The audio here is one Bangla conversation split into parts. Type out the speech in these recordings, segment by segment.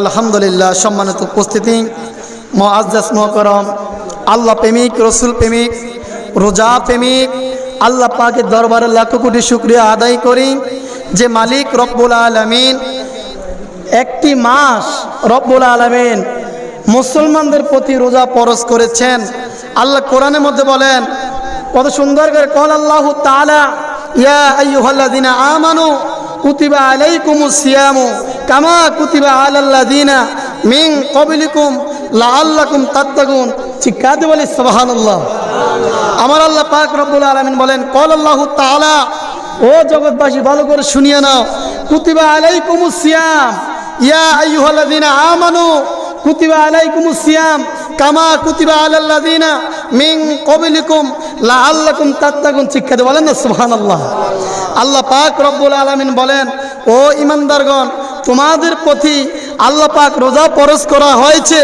আলহামদুলিল্লাহ, সম্মানিত উপস্থিতি। মহাজ মহকরম আল্লাহ প্রেমিক, রসুল প্রেমিক, রোজা প্রেমিক, আল্লাহ পাকে দরবারে লাখ কোটি শুক্রিয়া আদায় করি যে মালিক রব্বুল আলমিন একটি মাস রব্বুল আলমিন মুসলমানদের প্রতি রোজা পরশ করেছেন। আল্লাহ কোরআনের মধ্যে বলেন, কত সুন্দর করে কল আল্লাহ তালা ইয়া আইয়ুহাল্লাযিনা আমানু, কুতিবা আলাইকুমুস সিয়ামু কামা কুতিবা আলাল্লাযিনা মিন ক্বাবলিকুম লাআল্লাকুম তাত্তাকুন চিৎকার বলি? সুবহানাল্লাহ। আমার আল্লাহ পাক রব্বুল আলামিন বলেন কল আল্লাহ তাআলা, ও জগৎবাসী, ভালো করে শুনিয়ে নাও। কুতিবা আলাইকুমুস সিয়াম, ইয়া আইয়ুহাল্লাযিনা আমানু, কুতিবা আলাইকুমুস সিয়াম, কামা কুতিবা আলাল্লাযিনা মিন ক্বাবলিকুম লাআল্লাকুম তাত্তাকুন শিক্ষা বলেন না? সুবহানাল্লাহ। আল্লাহ পাক রব্বুল আলামিন বলেন, ও ইমানদারগণ তোমাদের প্রতি আল্লাহ পাক রোজা পরশ করা হয়েছে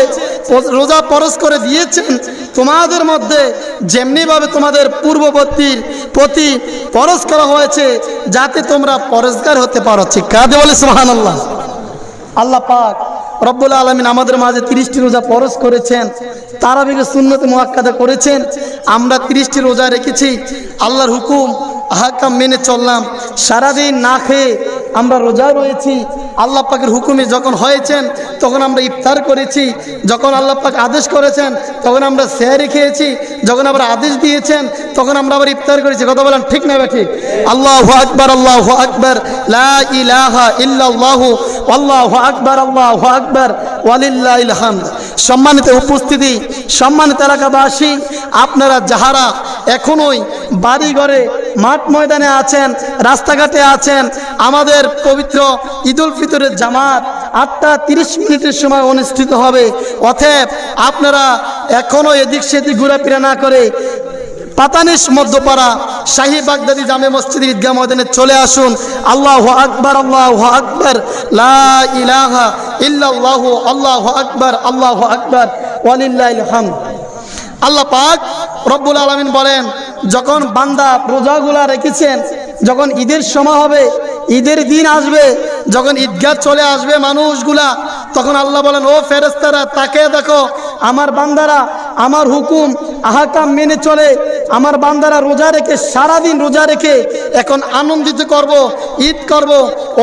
রোজা পরশ করে দিয়েছেন, তোমাদের মধ্যে যেমনিভাবে তোমাদের পূর্ববর্তীর প্রতি পরশ করা হয়েছে, যাতে তোমরা পরস্কার হতে পারো। ঠিক কাজে বলে সুবহানাল্লাহ? আল্লাহ পাক রব্বুল আলমিন আমাদের মাঝে তিরিশটি রোজা পরশ করেছেন তারাবিকে শূন্যতে মোয়াক্কাদা করেছেন, আমরা তিরিশটি রোজা রেখেছি, আল্লাহর হুকুম আহাকাম মেনে চললাম, সারাদিন না খেয়ে আমরা রোজা রয়েছি, আল্লাহ পাকের হুকুমে যখন হয়েছেন, তখন আমরা ইফতার করেছি, যখন আল্লাহ পাক আদেশ করেছেন, তখন আমরা শেয়ারি খেয়েছি, যখন আমরা আদেশ দিয়েছেন, তখন আমরা আবার ইফতার করেছি। কথা বলেন ঠিক না ঠিক? আল্লাহ আকবর আল্লাহ আকবর আল্লাহু আকবার আল্লাহু আকবার, ওয়ালিল্লাহিল হামদ। সম্মানিত উপস্থিতি, সম্মানিত এলাকাবাসী, আপনারা যাহারা এখনোই বাড়ি ঘরে মাঠ ময়দানে আছেন, রাস্তাঘাটে আছেন আমাদের পবিত্র ঈদুল ফিতরের জামাত আটটা তিরিশ মিনিটের সময় অনুষ্ঠিত হবে। অতএব আপনারা এখনও এদিক সেদিক ঘোরাফেরা না করে পাতানিস মধ্যপাড়া শাহী বাগদাদি জামে মসজিদ ঈদগাহ ময়দানে চলে আসুন। আল্লাহ আকবর আল্লাহ আকবর ইলাহা আল্লাহ আকবর আল্লাহ আকবর, ওয়ালিল্লাহিল হামদ। আল্লাহ পাক রব্বুল আলমিন বলেন, যখন বান্দা রোজাগুলা রেখেছেন যখন ঈদের সময় হবে, ঈদের দিন আসবে, যখন ঈদগাহ চলে আসবে মানুষগুলা, তখন আল্লাহ বলেন, ও ফেরেস্তারা তাকে দেখো, আমার বান্দারা আমার হুকুম, আহাকাম মেনে চলে। আমার বান্দারা রোজা রেখে, সারাদিন রোজা রেখে এখন আনন্দিত করব, ঈদ করব।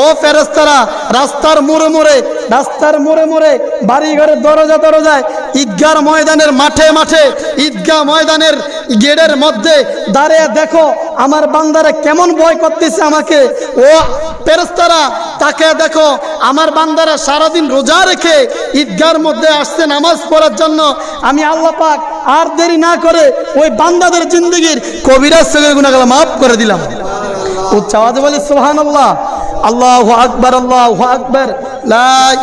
ও ফেরেস্তারা রাস্তার মোড়ে মোড়ে, রাস্তার মোড়ে মোড়ে বাড়ি ঘরের দরজা দরজায় ঈদগার ময়দানের মাঠে মাঠে, ঈদগাহ ময়দানের গেটের মধ্যে দাঁড়িয়ে দেখো, আমার বান্দারা কেমন ভয় করতেছে আমাকে। ও পেরেস্তারা তাকে দেখো, আমার বান্দারা সারাদিন রোজা রেখে ঈদগার মধ্যে আসছে নামাজ পড়ার জন্য। আমি আল্লাহ পাক আর দেরি না করে ওই বান্দাদের জিন্দগির কবিরাজ সগের গুণাগুলো মাফ করে দিলাম। উচ্চ আওয়াজে বলে সোহান আল্লাহ আল্লাহ আকবর আল্লাহ আকবর।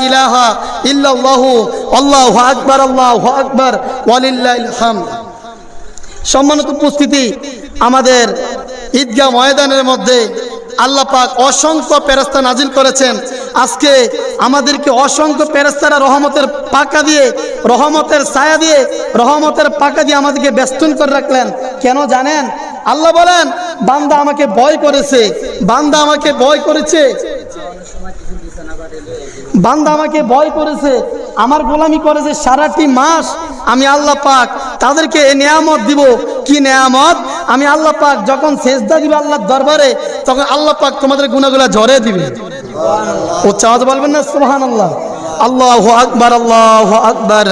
ইলাহা ইল্লাল্লাহু, আল্লাহ আকবর আল্লাহ আকবর। ওয়ালিল্লাহিল হামদ। সম্মানিত উপস্থিতি, আমাদের ঈদগাহ ময়দানের মধ্যে আল্লাহ পাক অসংখ্য পেরাস্তা নাজিল করেছেন। আজকে আমাদেরকে অসংখ্য পেরাস্তারা রহমতের পাকা দিয়ে, রহমতের ছায়া দিয়ে, রহমতের পাকা দিয়ে আমাদেরকে ব্যস্তন করে রাখলেন। কেন জানেন? আল্লাহ বলেন, বান্দা আমাকে ভয় করেছে, বান্দা আমাকে ভয় করেছে। বান্দা আমাকে ভয় করেছে, আমার গোলামি করেছে সারাটি মাস আমি আল্লাহ পাক তাদেরকে এ নিয়ামত দিব। কি নেয়ামত? আমি আল্লাহ পাক যখন সেজদা দিবে আল্লাহর দরবারে, তখন আল্লাহ পাক তোমাদের গুণাগুলা ঝরে দিবে। ও চাঁদ বলবেন না সুবহান আল্লাহ আল্লাহ আকবর। আল্লাহ আকবর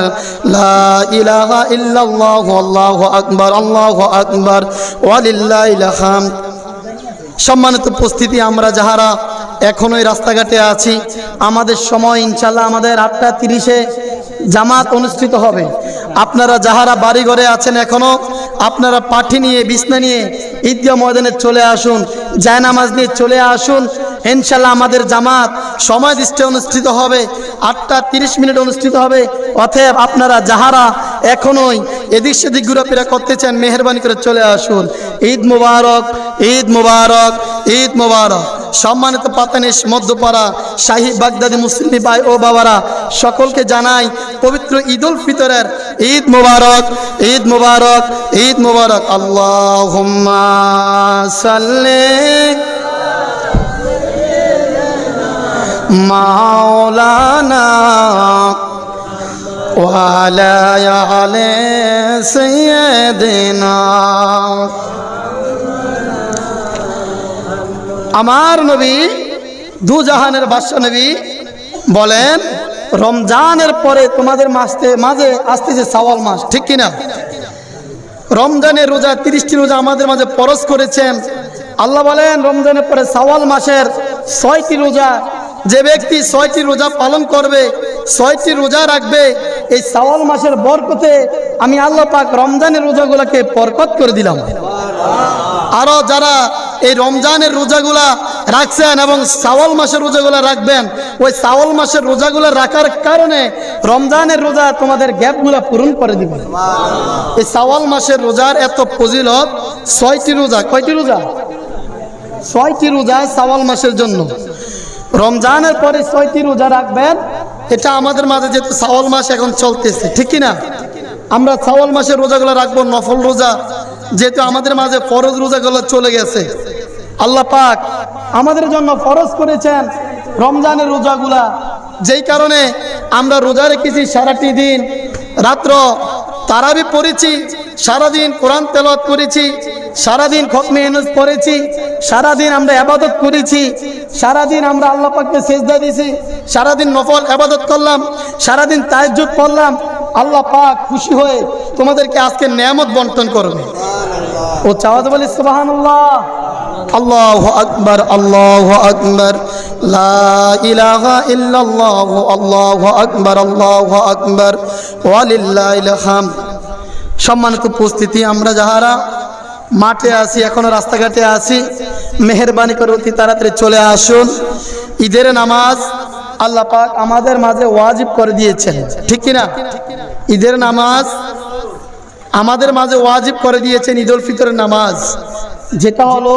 আল্লাহু আকবর আল্লাহু আকবর। ওয়ালিল্লাহিল হামদ সম্মানিত উপস্থিতি, আমরা যাহারা এখনোই রাস্তাঘাটে আছি, আমাদের সময় ইনশাল্লাহ আমাদের আটটা তিরিশে জামাত অনুষ্ঠিত হবে। আপনারা যাহারা বাড়ি ঘরে আছেন এখনও, আপনারা পাঠি নিয়ে, বিছনা নিয়ে ঈদগাহ ময়দানে চলে আসুন, জায়নামাজ নিয়ে চলে আসুন। ইনশাল্লাহ আমাদের জামাত সময় দৃষ্টে অনুষ্ঠিত হবে, আটটা তিরিশ মিনিট অনুষ্ঠিত হবে। অতএব আপনারা যাহারা এখনোই এদিক সেদিক ঘুরাফেরা করতে চান, মেহরবানি করে চলে আসুন। ঈদ মুবারক ঈদ মুবারক ঈদ মুবারক। সম্মানিত পাতানিস মধ্যপাড়া শাহী বাগদাদি মুসলিম ভাই ও বাবারা সকলকে জানাই পবিত্র ঈদ উল ফিতরের ঈদ মুবারক ঈদ মুবারক ঈদ মুবারক আল্লাহ সাল্লে মাওলানা وعلى آل سيدنا আমার নবী দু জাহানের বাদশা নবী বলেন, রমজানের পরে তোমাদের মাসতে মাঝে আসতেছে সাওয়াল মাস, ঠিক কিনা? রমজানের রোজা, তিরিশটি রোজা আমাদের মাঝে পরশ করেছেন। আল্লাহ বলেন, রমজানের পরে সাওয়াল মাসের ছয়টি রোজা, যে ব্যক্তি ছয়টি রোজা পালন করবে, ছয়টি রোজা রাখবে, এই সাওয়াল মাসের বরকতে আমি আল্লাহ পাক রমজানের রোজাগুলোকে বরকত করে দিলাম। আরও যারা এই রমজানের রোজাগুলা রাখছেন এবং সাওয়াল মাসের রোজাগুলা রাখবেন। ওই সাওয়াল মাসের রোজাগুলা রাখার কারণে রমজানের রোজা তোমাদের গ্যাপগুলা পূরণ করে দিবে। এই সাওয়াল মাসের রোজার এত ফজিলত, ছয়টি রোজা, কয়টি রোজা? ছয়টি রোজা সাওয়াল মাসের জন্য। রমজানের পরে ছয়টি রোজা রাখবেন, এটা আমাদের মাঝে যেহেতু সাওয়াল মাস এখন চলতেছে, ঠিক না আমরা সাওয়াল মাসের রোজাগুলো রাখব, নফল রোজা, যেহেতু আমাদের মাঝে ফরজ রোজাগুলো চলে গেছে। আল্লাহ পাক আমাদের জন্য ফরজ করেছেন রমজানের রোজাগুলা। যেই কারণে আমরা রোজা রেখেছি সারাটি দিন। রাত্র তারাবি পড়েছি, সারাদিন কোরআন তেলত করেছি, সারাদিন খতমে ইউনুস পড়েছি, সারাদিন আমরা আবাদত করেছি, সারাদিন আমরা আল্লাহ পাককে সেজদা দিয়েছি, সারাদিন নফল আবাদত করলাম, সারাদিন তাজ্জুদ পড়লাম। আল্লাহ পাক খুশি হয়ে তোমাদেরকে আজকে নিয়ামত বন্টন করবে। ও চাওয়াতে বলি, সুবহানাল্লাহ। আল্লাহ আকবর আল্লাহ আকবর। ইল্লাল্লাহ, আল্লাহ আকবর আল্লাহ আকবর। ওয়ালিল্লাহিল হামদ। সম্মানিত উপস্থিতি, আমরা যাহারা মাঠে আছি, এখনও রাস্তাঘাটে আছি, মেহরবানি করে অতি তাড়াতাড়ি চলে আসুন। ঈদের নামাজ আল্লাহ পাক আমাদের মাঝে ওয়াজিব করে দিয়েছেন, ঠিক কিনা? ঈদের নামাজ আমাদের মাঝে ওয়াজিব করে দিয়েছেন ঈদ উল ফিতরের নামাজ। যেটা হলো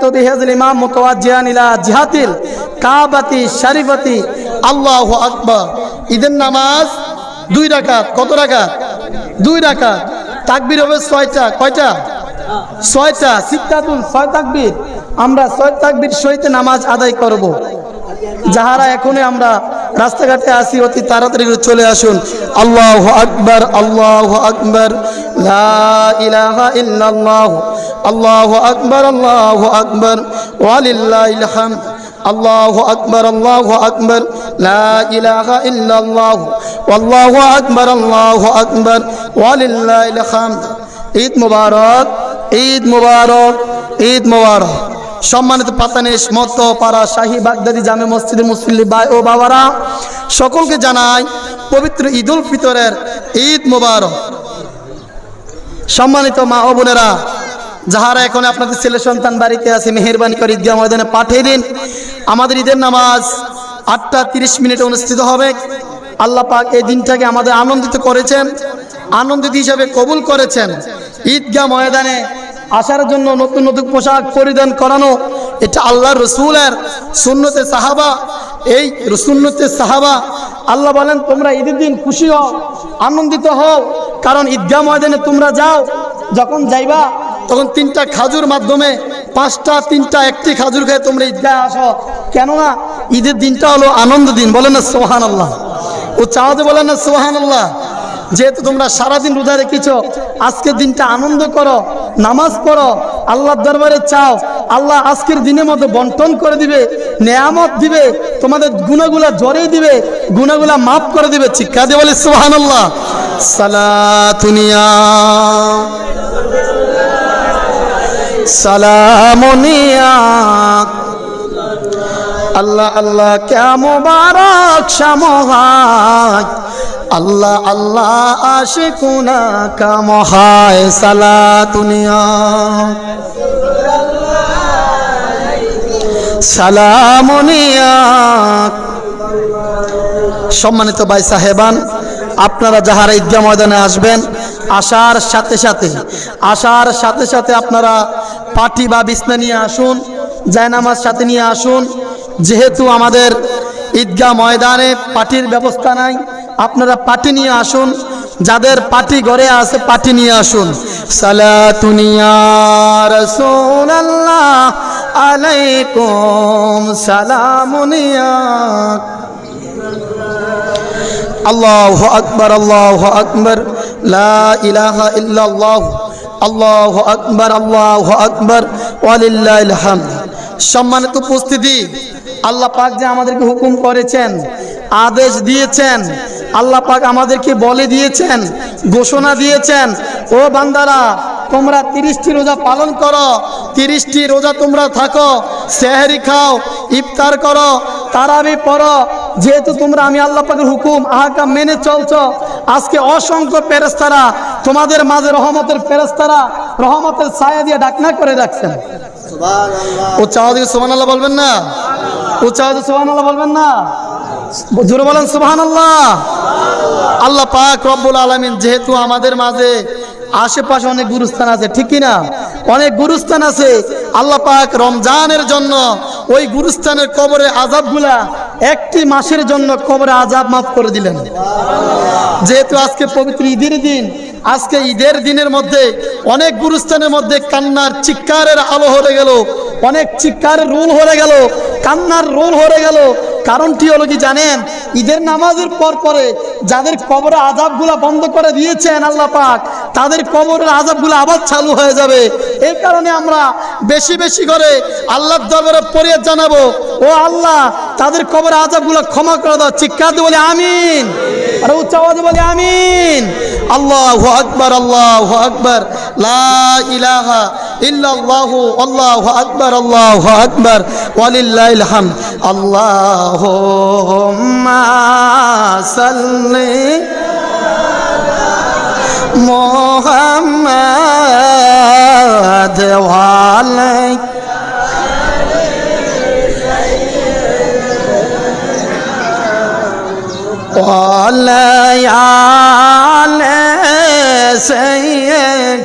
তো বিহাজিল ইমাম মুতাওয়াজ্জিহান ইলা জিহাতিল কাবাতি, শারিফাতি, আল্লাহু আকবার। ঈদের নামাজ দুই রাকাত, কত রাকাত? দুই রাকাত। তাকবীর হবে ছয়টা, কয়টা? ছয়টা। সিত্তাতুন ছয় তাকবীর আমরা ছয় তাকবীর সহিত নামাজ আদায় করব। যাহারা এখনই আমরা রাস্তাঘাটে আসি অতি তাড়াতাড়ি চলে আসুন। আল্লাহ আকবর আল্লাহ আকবর। লা ইলাহা ইল্লাল্লাহ, আল্লাহ আকবর আল্লাহ আকবর, ওয়ালিল্লাহিল হামদ, আল্লাহ আকবর আল্লাহ আকবর, লা ইলাহা ইল্লাল্লাহ, আল্লাহু আকবর, আল্লাহ আকবর, ওয়ালিল্লাহিল হামদ। ঈদ মুবারক ঈদ মুবারক ঈদ মুবারক। সম্মানিত পাতানিস মত পাড়া শাহী বাগদাদি জামে মসজিদে মুসল্লি ভাই ও বাবারা, সকলকে জানাই পবিত্র ঈদ উল ফিতরের ঈদ মুবারক। সম্মানিত মা ও বোনেরা, যাহারা এখন আপনাদের ছেলে সন্তান বাড়িতে আছে, মেহরবানি করে ঈদগাহ ময়দানে পাঠিয়ে দিন। আমাদের ঈদের নামাজ আটটা তিরিশ মিনিটে অনুষ্ঠিত হবে। আল্লাহ পাক এই দিনটাকে আমাদের আনন্দিত করেছেন, আনন্দিত হিসাবে কবুল করেছেন। ঈদগাহ ময়দানে আসার জন্য নতুন নতুন পোশাক পরিধান করানো, এটা আল্লাহ রসুলের সুন্নতে সাহাবা। এই সুন্নতে সাহাবা, আল্লাহ বলেন, তোমরা ঈদের দিন খুশি হও, আনন্দিত হও। কারণ ঈদগাহ ময়দানে তোমরা যাও, যখন যাইবা, তখন তিনটা খাজুর মাধ্যমে পাঁচটা, তিনটা, একটি খাজুর খেয়ে তোমরা ঈদগাহে আসো। কেননা ঈদের দিনটা হলো আনন্দ দিন বলেন না সোহান আল্লাহ ও চাওয়াতে বলেন না সোহান আল্লাহ যেহেতু তোমরা সারাদিন রোজা রেখেছ, আজকের দিনটা আনন্দ করো, নামাজ পড়ো, আল্লাহর দরবারে চাও আল্লাহ আজকের দিনের মতো বন্টন করে দিবে, নেয়ামত দিবে, তোমাদের গুণাগুলা জড়িয়ে দিবে, গুণাগুলা মাফ করে দিবে চিৎকার দিয়ে বলে সোহান আল্লাহ সালাতুনিয়া সালামুনিয়া আল্লাহ আল্লাহ ক্যা মুবারক শামহায় আল্লাহ আল্লাহ আশিকুনা কামহায় সালাতুনিয়া সালামুনিয়া সম্মানিত ভাই সাহেবান, আপনারা যাহারা ঈদগাহ ময়দানে আসবেন, আসার সাথে সাথে, আসার সাথে সাথে আপনারা পাটি বা বিছনা নিয়ে আসুন, জায়নামাজ সাথে নিয়ে আসুন। যেহেতু আমাদের ঈদগাহ ময়দানে পাটির ব্যবস্থা নাই, আপনারা পাটি নিয়ে আসুন, যাদের পাটি ঘরে আছে পাটি নিয়ে আসুন। সালাতুনিয়া রাসূলুল্লাহ। আলাইকুম সালামুনিয়া আল্লাহ আকবর আল্লাহ আকবর, লা ইলাহা ইল্লাল্লাহ, আল্লাহ আকবর আল্লাহ আকবর, ওয়ালিল্লাহিল হামদ। সম্মানিত উপস্থিতি, আল্লাহ পাক যে আমাদেরকে হুকুম করেছেন, আদেশ দিয়েছেন, আল্লাহ পাক আমাদেরকে বলে দিয়েছেন, ঘোষণা দিয়েছেন, ও বান্দারা তোমরা তিরিশটি রোজা পালন করো তিরিশটি রোজা তোমরা থাকো সেহারি খাও ইফতার করো তারাবি পড়ো। যেহেতু তোমরা আমি আল্লাহ পাকের হুকুম আহাকাম মেনে চলছ আজকে অসংখ্য ফেরেস্তারা তোমাদের মাঝে রহমতের ফেরেস্তারা রহমতের ছায়া দিয়ে ডাকনা করে রাখছেন ও চাওয়া দিয়ে সোহান আল্লাহ বলবেন না? ও চাওয়া দিয়ে সোহান আল্লাহ বলবেন না? জোরে বলেন সুবহান আল্লাহ আল্লাহ পাক রব্বুল আলমিন যেহেতু আমাদের মাঝে আশেপাশে অনেক গুরুস্থান আছে, ঠিক না অনেক গুরুস্থান আছে, আল্লাহ পাক রমজানের জন্য ওই গুরুস্থানের কবরে আজাবগুলা একটি মাসের জন্য কবরে আজাব মাফ করে দিলেন। যেহেতু আজকে পবিত্র ঈদের দিন, আজকে ঈদের দিনের মধ্যে অনেক গুরুস্থানের মধ্যে কান্নার চিৎকারের আলো হয়ে গেল, অনেক চিৎকারের রোল হয়ে গেল, কান্নার রোল হয়ে গেল। কারণটি হলো কি জানেন? ঈদের নামাজের পর পরে যাদের কবরে আজাবগুলা বন্ধ করে দিয়েছেন আল্লাহ পাক, তাদের কবরের আজাবগুলো আবার চালু হয়ে যাবে। এই কারণে আমরা বেশি বেশি করে আল্লাহ দরবারে পড়ে জানাব, ও আল্লাহ, তাদের কবরের আজাবগুলো ক্ষমা করে দাও দিয়ে বলে আমিন। আর উচ্চ আওয়াজে বলে আমিন। আল্লাহ আকবর আল্লাহ আকবর ইলাহা ইল্লাল্লাহ, আল্লাহ আকবর আল্লাহ আকবর, ওয়ালিল্লাহিল হামদ, আল্লাহুম্মা সাল্লি মোহাম্মদ ওয়ালাই সাইয়্যিদ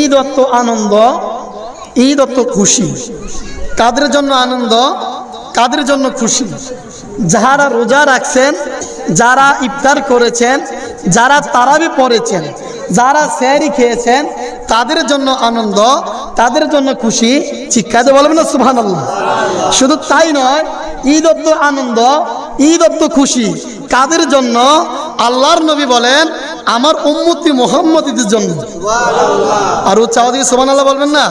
ঈদ অত আনন্দ ঈদ অত খুশি। কাদের জন্য আনন্দ? কাদের জন্য খুশি? যারা রোজা রাখছেন, যারা ইফতার করেছেন, যারা তারাবি পড়েছেন, যারা স্যারি খেয়েছেন, তাদের জন্য আনন্দ, তাদের জন্য খুশি শিক্ষাতে বলবেন না সুহান শুধু তাই নয়, ঈদ অত আনন্দ, ঈদ অত খুশি, কাদের জন্য? আল্লাহর নবী বলেন, আমার উম্মতি মোহাম্মদীদের জন্য। আর দিয়ে সোমান আল্লাহ বলবেন না?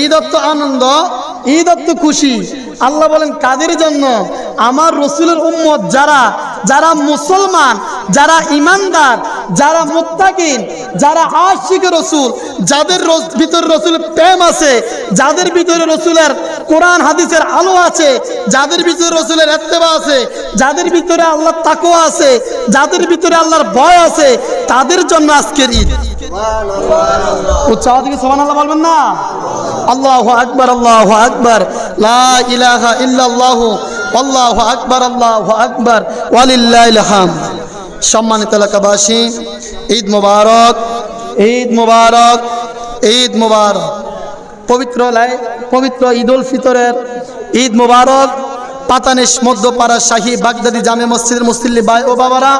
ঈদ অত আনন্দ ঈদ অত খুশি। আল্লাহ বলেন, কাদের জন্য? আমার রসুলের উম্মত যারা যারা মুসলমান, যারা ইমানদার যারা মুত্তাকিন, যারা আশিক রসুল, যাদের ভিতরে রসুলের প্রেম আছে, যাদের ভিতরে রসুলের কোরআন, হাদিসের আলো আছে, যাদের ভিতরে রসুলের এত্তেবা আছে, যাদের ভিতরে আল্লাহর তাকো আছে, যাদের ভিতরে আল্লাহর ভয় আছে, তাদের জন্য আজকের ঈদ। উৎসাহ থেকে আল্লাহ বলবেন না? আল্লাহ আকবর আল্লাহ আকবর। ইলাহা ইল্লাল্লাহু, আল্লাহ আকবর আল্লাহ আকবর। ওয়ালিল্লাহিল হামদ। সম্মানিত এলাকাবাসী, ঈদ মুবারক ঈদ মুবারক ঈদ মুবারক। পবিত্র লাই, পবিত্র ঈদ উল ফিতরের ঈদ মুবারক। পাতানিশ মধ্যপাড়া শাহী বাগদাদি জামে মসজিদের মুসল্লি ভাই ও বাবারা,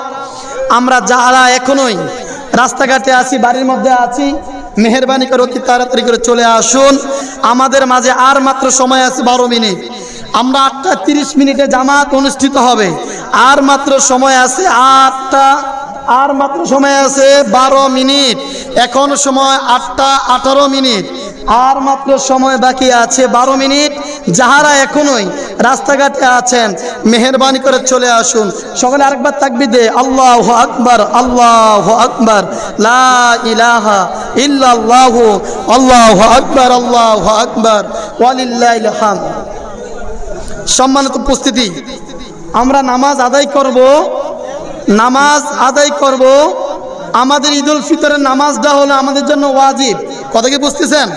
আমরা যারা এখনোই রাস্তাঘাটে আছি, বাড়ির মধ্যে আছি। মেহরবানি করে অতি তাড়াতাড়ি করে চলে আসুন। আমাদের মাঝে আর মাত্র সময় আছে বারো মিনিট। আমরা আটটা তিরিশ মিনিটে জামাত অনুষ্ঠিত হবে। আর মাত্র সময় আছে আটটা, আর মাত্র সময় আছে বারো মিনিট। এখন সময় আটটা আঠারো মিনিট। আর মাত্র সময় বাকি আছে, বারো মিনিট। যাহারা এখনোই রাস্তাঘাটে আছেন, মেহরবানি করে চলে আসুন। সকালে আরেকবার তাকবি দে আল্লাহ আকবর আল্লাহ আকবর ইলাহা আল্লাহ আকবার আল্লাহ আকবার, ওয়ালিল্লাহিল হামদ। সম্মানিত উপস্থিতি, আমরা নামাজ আদায় করব, নামাজ আদায় করব। আমাদের ঈদুল ফিতরের নামাজটা হলো আমাদের জন্য ওয়াজিব। কথা কি বুঝতেছেন?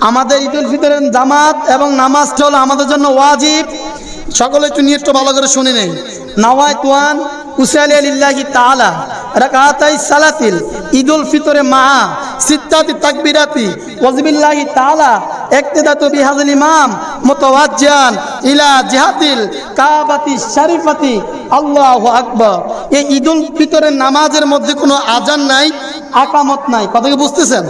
আমাদের ঈদুল ফিতরের জামাত এবং নামাজটা হলো আমাদের জন্য ওয়াজিব। সকলে একটু নিয়ে একটু ভালো করে শুনে নেই। নাওয়াই তুয়ান আলিল্লাহি তাআলা, রাকাতাই সালাতিল, ঈদুল ফিতরে মুতাওয়াজ্জিয়ান ইলা শরীফাতি। আল্লাহু এই ঈদুল ফিতরের নামাজের মধ্যে কোনো আজান নাই, আকামত নাই। কথা বুঝতেছেন?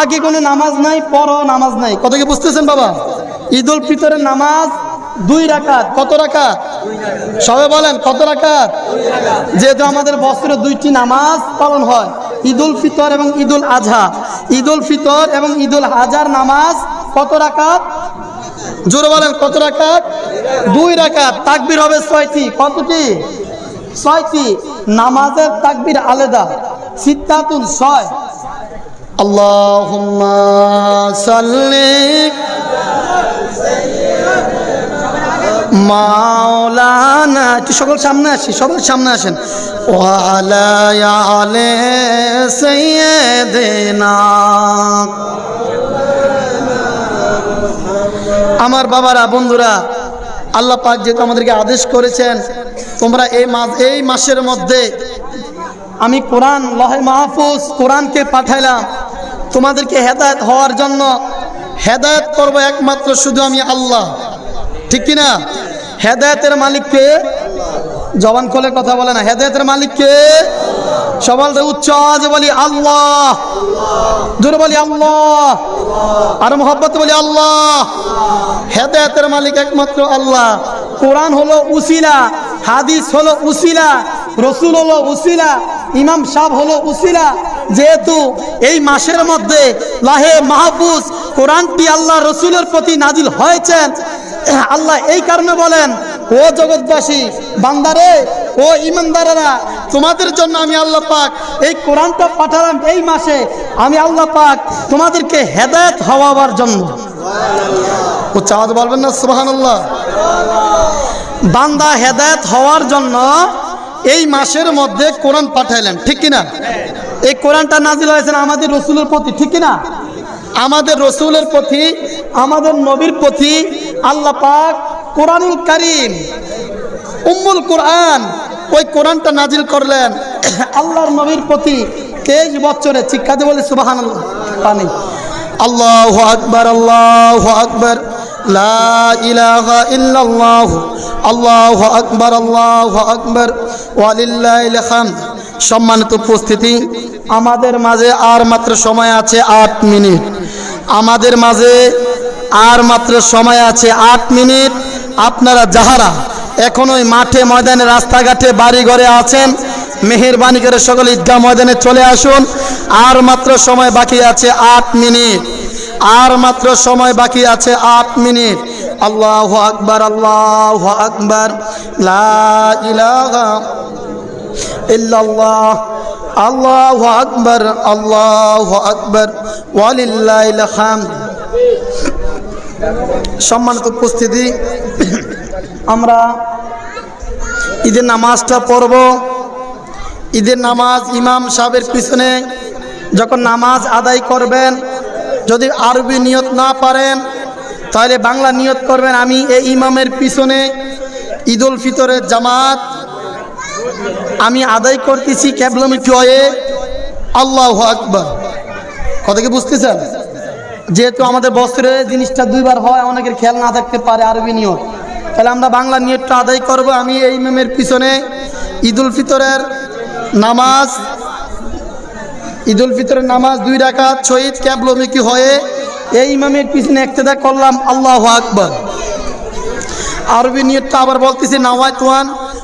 আগে কোনো নামাজ নাই, পরও নামাজ নাই। কত কি বুঝতেছেন বাবা? ঈদ উল ফিতরের নামাজ দুই রাকাত। কত রাকাত? সবাই বলেন, কত রাকাত? যেহেতু আমাদের বছরে দুইটি নামাজ পালন হয় ঈদ উল ফিতর এবং ঈদ উল আজহা। ঈদ উল ফিতর এবং ঈদ উল আজহার নামাজ কত রাকাত? জোরে বলেন, কত রাকাত? দুই রাকাত। তাকবির হবে ছয়টি। কতটি? ছয়টি। নামাজের তাকবির আলাদা। সিদ্ধাতুন ছয়। اللهم صل মাওলানা একটু সকল সামনে আসি সকল সামনে আসেন ওয়ালায়ালে সৈয়দেনা আমার বাবারা বন্ধুরা আল্লাহ পাক যেহেতু আমাদেরকে আদেশ করেছেন তোমরা এই মাস এই মাসের মধ্যে আমি কোরআন লহে মাহফুজ কোরআনকে পাঠাইলাম তোমাদেরকে হেদায়ত হওয়ার জন্য হেদায়ত করব একমাত্র শুধু আমি আল্লাহ। ঠিক কিনা? হেদায়তের মালিককে জবান খোলে কথা বলে না। হেদায়তের মালিককে সবাল উচ্চ আওয়াজে বলি আল্লাহ। জোরে বলি আল্লাহ। আর মোহব্বত বলি আল্লাহ। হেদায়তের মালিক একমাত্র আল্লাহ। কোরআন হলো উসিলা, হাদিস হলো উসিলা, রসুল হলো উসিলা, ইমাম সাহ হলো উসিলা যেহেতু এই মাসের মধ্যে লাহে মাহফুজ কোরআনটি আল্লাহ রসুলের প্রতি নাজিল হয়েছেন, আল্লাহ এই কারণে বলেন, ও জগৎবাসী, বান্দারে, ও ইমানদারেরা, তোমাদের জন্য আমি আল্লাহ পাক এই কোরআনটা পাঠালাম এই মাসে। আমি আল্লাহ পাক তোমাদেরকে হেদায়ত হওয়াবার জন্য। ও চাওয়াজ বলবেন না সুবাহান বান্দা হেদায়ত হওয়ার জন্য এই মাসের মধ্যে কোরআন পাঠাইলেন, ঠিক কিনা? এই কোরআনটা নাজিল হয়েছেন আমাদের রসুলের প্রতি, ঠিক না আমাদের রসুলের প্রতি, আমাদের নবীর প্রতি আল্লাহ পাক কোরআনুল করিম, উম্মুল কোরআন, ওই কোরআনটা নাজিল করলেন। আল্লাহর নবীর প্রতি তেইশ বছরে শিক্ষাতে বলে সুবাহান পানি আল্লাহ আকবর আল্লাহ আকবর আল্লাহ আকবর আল্লাহ আকবর, ওয়ালিল্লাহিল হামদ। সম্মানিত উপস্থিতি। আমাদের মাঝে আর মাত্র সময় আছে আট মিনিট। আমাদের মাঝে আর মাত্র সময় আছে আট মিনিট। আপনারা যাহারা এখন ওই মাঠে ময়দানে রাস্তাঘাটে বাড়ি ঘরে আছেন, মেহেরবানি করে সকল ঈদগাহ ময়দানে চলে আসুন। আর মাত্র সময় বাকি আছে আট মিনিট। আর মাত্র সময় বাকি আছে আট মিনিট। আল্লাহ আকবার আল্লাহ আকবার। লা ইলাহা সম্মানিত উপস্থিতি, আমরা ঈদের নামাজটা পড়ব। ঈদের নামাজ ইমাম সাহেবের পিছনে যখন নামাজ আদায় করবেন, যদি আরবি নিয়ত না পারেন, তাহলে বাংলা নিয়ত করবেন। আমি এই ইমামের পিছনে ঈদুল ফিতরের জামাত আমি আদায় করতেছি ক্যাবলমিটি হয়ে আল্লাহ আকবর। কথা কি বুঝতেছেন? যেহেতু আমাদের বছরে জিনিসটা দুইবার হয়, অনেকের খেয়াল না থাকতে পারে আরবি নিয়ত। তাহলে আমরা বাংলা নিয়তটা আদায় করব। আমি এই ইমামের পিছনে ঈদুল ফিতরের নামাজ, ঈদুল ফিতরের নামাজ দুই রাকাত শহীদ ক্যাবলমিকি হয়ে? এই ইমামের পিছনে একতেদা করলাম আল্লাহ আকবর। আরবি নিয়তটা আবার বলতেছি নাওয়াই তুয়ান